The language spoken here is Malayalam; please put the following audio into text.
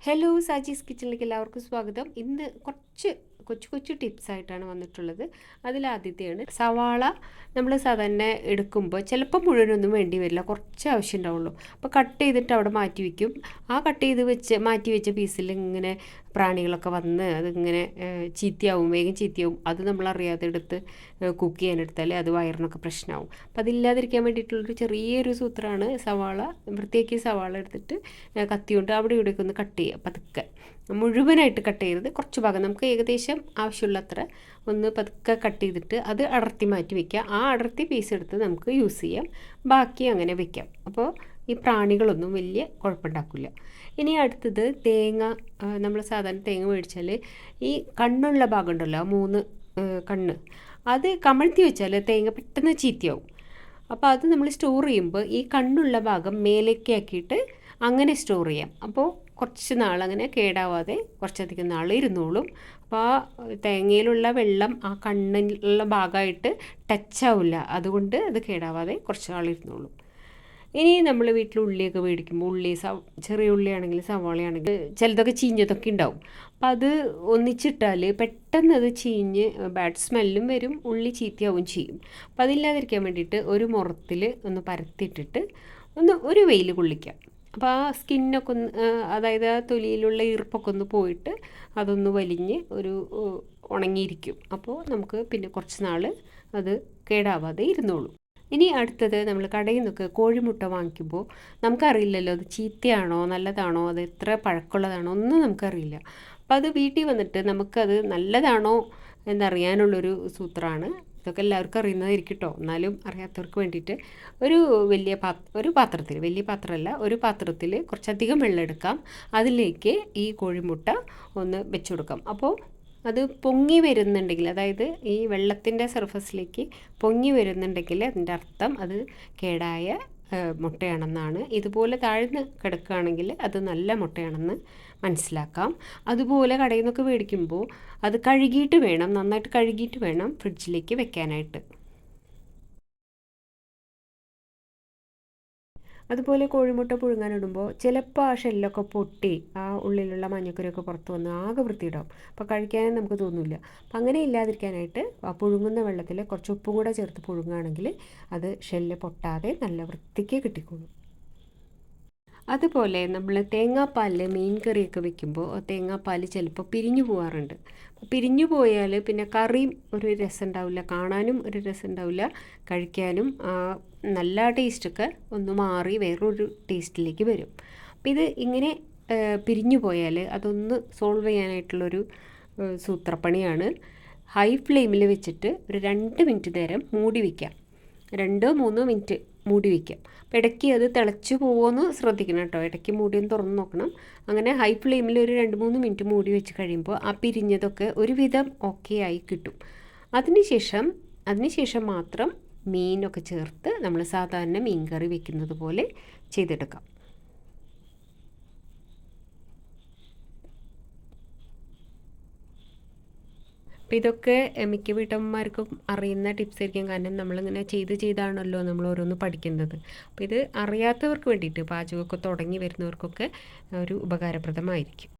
Hello സാജീസ് കിച്ചണിലേക്ക് എല്ലാവർക്കും സ്വാഗതം. ഇന്ന് കുറച്ച് കൊച്ചു കൊച്ചു ടിപ്സ് ആയിട്ടാണ് വന്നിട്ടുള്ളത്. അതിലാദ്യത്തെയാണ് സവാള നമ്മൾ സാധാരണ എടുക്കുമ്പോൾ ചിലപ്പോൾ മുഴുവനൊന്നും വേണ്ടി വരില്ല. കുറച്ച് ആവശ്യം ഉണ്ടാവുള്ളൂ. അപ്പോൾ കട്ട് ചെയ്തിട്ട് അവിടെ മാറ്റി വയ്ക്കും ആ കട്ട് ചെയ്ത് വെച്ച് മാറ്റി വെച്ച പീസിൽ ഇങ്ങനെ പ്രാണികളൊക്കെ വന്ന് അതിങ്ങനെ ചീത്തയാവും. വേഗം ചീത്തയാവും. അത് നമ്മൾ അറിയാതെ എടുത്ത് കുക്ക് ചെയ്യാനെടുത്താൽ അത് വയറിനൊക്കെ പ്രശ്നമാവും. അപ്പം അതില്ലാതിരിക്കാൻ വേണ്ടിയിട്ടുള്ളൊരു ചെറിയൊരു സൂത്രമാണ് സവാള. വൃത്തിയാക്കിയ സവാള എടുത്തിട്ട് കത്തി കൊണ്ട് അവിടെ ഇവിടെയൊക്കെ ഒന്ന് കട്ട് ചെയ്യുക. പതുക്കെ. മുഴുവനായിട്ട് കട്ട് ചെയ്യരുത്. കുറച്ച് ഭാഗം നമുക്ക് ഏകദേശം ആവശ്യമുള്ളത്ര ഒന്ന് പതുക്കെ കട്ട് ചെയ്തിട്ട് അത് അടർത്തി മാറ്റി വെക്കുക. ആ അടർത്തി പീസ് എടുത്ത് നമുക്ക് യൂസ് ചെയ്യാം. ബാക്കി അങ്ങനെ വെക്കാം. അപ്പോൾ ഈ പ്രാണികളൊന്നും വലിയ കുഴപ്പമുണ്ടാക്കില്ല ഇനി അടുത്തത് തേങ്ങ നമ്മൾ സാധാരണ തേങ്ങ മേടിച്ചാൽ ഈ കണ്ണുള്ള ഭാഗം ഉണ്ടല്ലോ മൂന്ന് കണ്ണ്. അത് കമഴ്ത്തി വെച്ചാൽ തേങ്ങ പെട്ടെന്ന് ചീത്തയാവും. അപ്പോൾ അത് നമ്മൾ സ്റ്റോർ ചെയ്യുമ്പോൾ ഈ കണ്ണുള്ള ഭാഗം മേലേക്ക് ആക്കിയിട്ട് അങ്ങനെ സ്റ്റോർ ചെയ്യാം. അപ്പോൾ കുറച്ച് നാൾ അങ്ങനെ കേടാവാതെ കുറച്ചധികം നാൾ ഇരുന്നോളും. അപ്പോൾ ആ തേങ്ങയിലുള്ള വെള്ളം ആ കണ്ണിലുള്ള ഭാഗമായിട്ട് ടച്ച് ആവില്ല അതുകൊണ്ട് അത് കേടാവാതെ കുറച്ച് നാൾ ഇരുന്നോളും. ഇനി നമ്മൾ വീട്ടിൽ ഉള്ളിയൊക്കെ മേടിക്കുമ്പോൾ ഉള്ളി സ ചെറിയ ഉള്ളിയാണെങ്കിൽ സവാളയാണെങ്കിൽ ചിലതൊക്കെ ചീഞ്ഞതൊക്കെ ഉണ്ടാവും. അപ്പം അത് ഒന്നിച്ചിട്ടാൽ പെട്ടെന്ന് അത് ചീഞ്ഞ് ബാഡ് സ്മെല്ലും വരും ഉള്ളി ചീത്തയാവും ചെയ്യും. അപ്പം അതില്ലാതിരിക്കാൻ വേണ്ടിയിട്ട് ഒരു മുറത്തിൽ ഒന്ന് പരത്തിയിട്ടിട്ട് ഒന്ന് ഒരു വെയിൽ കൊള്ളിക്കാം. അപ്പോൾ ആ സ്കിന്നൊക്കെ ഒന്ന് അതായത് ആ തൊലിയിലുള്ള ഈർപ്പൊക്കെ ഒന്ന് പോയിട്ട് അതൊന്ന് വലിഞ്ഞ് ഒരു ഉണങ്ങിയിരിക്കും. അപ്പോൾ നമുക്ക് പിന്നെ കുറച്ച് നാൾ അത് കേടാവാതെ ഇരുന്നോളൂ. ഇനി അടുത്തത് നമ്മൾ കടയിൽ നിന്നൊക്കെ കോഴിമുട്ട വാങ്ങിക്കുമ്പോൾ നമുക്കറിയില്ലല്ലോ അത് ചീത്തയാണോ നല്ലതാണോ അത് എത്ര പഴക്കമുള്ളതാണോ ഒന്നും നമുക്കറിയില്ല. അപ്പോൾ അത് വീട്ടിൽ വന്നിട്ട് നമുക്കത് നല്ലതാണോ എന്നറിയാനുള്ളൊരു സൂത്രമാണ് ഇതൊക്കെ എല്ലാവർക്കും അറിയുന്നതായിരിക്കും കേട്ടോ എന്നാലും അറിയാത്തവർക്ക് വേണ്ടിയിട്ട് ഒരു വലിയ പാ ഒരു പാത്രത്തിൽ വലിയ പാത്രമല്ല ഒരു പാത്രത്തിൽ കുറച്ചധികം വെള്ളം എടുക്കാം. അതിലേക്ക് ഈ കോഴിമുട്ട ഒന്ന് വെച്ച് കൊടുക്കാം അപ്പോൾ അത് പൊങ്ങി വരുന്നുണ്ടെങ്കിൽ അതായത് ഈ വെള്ളത്തിന്റെ സർഫസിലേക്ക് പൊങ്ങി വരുന്നുണ്ടെങ്കിൽ അതിന്റെ അർത്ഥം അത് കേടായ മുട്ടയാണെന്നാണ്. ഇതുപോലെ താഴ്ന്ന് കിടക്കുകയാണെങ്കിൽ അത് നല്ല മുട്ടയാണെന്ന് മനസ്സിലാക്കാം. അതുപോലെ കടയിൽ നിന്നൊക്കെ മേടിക്കുമ്പോൾ അത് കഴുകിയിട്ട് വേണം നന്നായിട്ട് കഴുകിയിട്ട് വേണം ഫ്രിഡ്ജിലേക്ക് വെക്കാനായിട്ട്. അതുപോലെ കോഴിമുട്ട പുഴുങ്ങാനിടുമ്പോൾ ചിലപ്പോൾ ആ ഷെല്ലൊക്കെ പൊട്ടി ആ ഉള്ളിലുള്ള മഞ്ഞക്കരയൊക്കെ പുറത്ത് വന്ന് ആകെ വൃത്തിയിടാവും അപ്പോൾ കഴിക്കാനും നമുക്ക് തോന്നില്ല. അപ്പം അങ്ങനെ ഇല്ലാതിരിക്കാനായിട്ട് ആ പുഴുങ്ങുന്ന വെള്ളത്തിൽ കുറച്ച് ഉപ്പും കൂടെ ചേർത്ത് പുഴുങ്ങുകയാണെങ്കിൽ അത് ഷെല്ല് പൊട്ടാതെ നല്ല വൃത്തിക്ക് കിട്ടിക്കോളും. അതുപോലെ നമ്മൾ തേങ്ങാപ്പാലിൽ മീൻ കറിയൊക്കെ വെക്കുമ്പോൾ തേങ്ങാപ്പാൽ ചിലപ്പോൾ പിരിഞ്ഞു പോകാറുണ്ട് പിരിഞ്ഞു പോയാൽ പിന്നെ കറിയും ഒരു രസം ഉണ്ടാവില്ല കാണാനും ഒരു രസം ഉണ്ടാവില്ല കഴിക്കാനും നല്ല ടേസ്റ്റൊക്കെ ഒന്ന് മാറി വേറൊരു ടേസ്റ്റിലേക്ക് വരും. അപ്പം ഇത് ഇങ്ങനെ പിരിഞ്ഞു പോയാൽ അതൊന്ന് സോൾവ് ചെയ്യാനായിട്ടുള്ളൊരു സൂത്രപ്പണിയാണ്. ഹൈ ഫ്ലെയിമിൽ വെച്ചിട്ട് ഒരു രണ്ട് മിനിറ്റ് നേരം മൂടി വയ്ക്കാം രണ്ടോ മൂന്നോ മിനിറ്റ് മൂടി വയ്ക്കാം അപ്പോൾ ഇടയ്ക്ക് അത് തിളച്ച് പോകുമെന്ന് ശ്രദ്ധിക്കണം കേട്ടോ. ഇടയ്ക്ക് മൂടി തുറന്ന് നോക്കണം. അങ്ങനെ ഹൈ ഫ്ലെയിമിൽ ഒരു രണ്ട് മൂന്ന് മിനിറ്റ് മൂടി വെച്ച് കഴിയുമ്പോൾ ആ പിരിഞ്ഞതൊക്കെ ഒരുവിധം ഓക്കെ ആയി കിട്ടും. അതിനുശേഷം അതിനുശേഷം മാത്രം മീനൊക്കെ ചേർത്ത് നമ്മൾ സാധാരണ മീൻ കറി വെക്കുന്നത് പോലെ ചെയ്തെടുക്കാം. അപ്പോൾ ഇതൊക്കെ മിക്ക വീട്ടമ്മമാർക്കും അറിയുന്ന ടിപ്സ് ആയിരിക്കും. കാരണം നമ്മളിങ്ങനെ ചെയ്ത് ചെയ്താണല്ലോ നമ്മൾ ഓരോന്ന് പഠിക്കുന്നത്. അപ്പോൾ ഇത് അറിയാത്തവർക്ക് വേണ്ടിയിട്ട് പാചകമൊക്കെ തുടങ്ങി വരുന്നവർക്കൊക്കെ ഒരു ഉപകാരപ്രദമായിരിക്കും.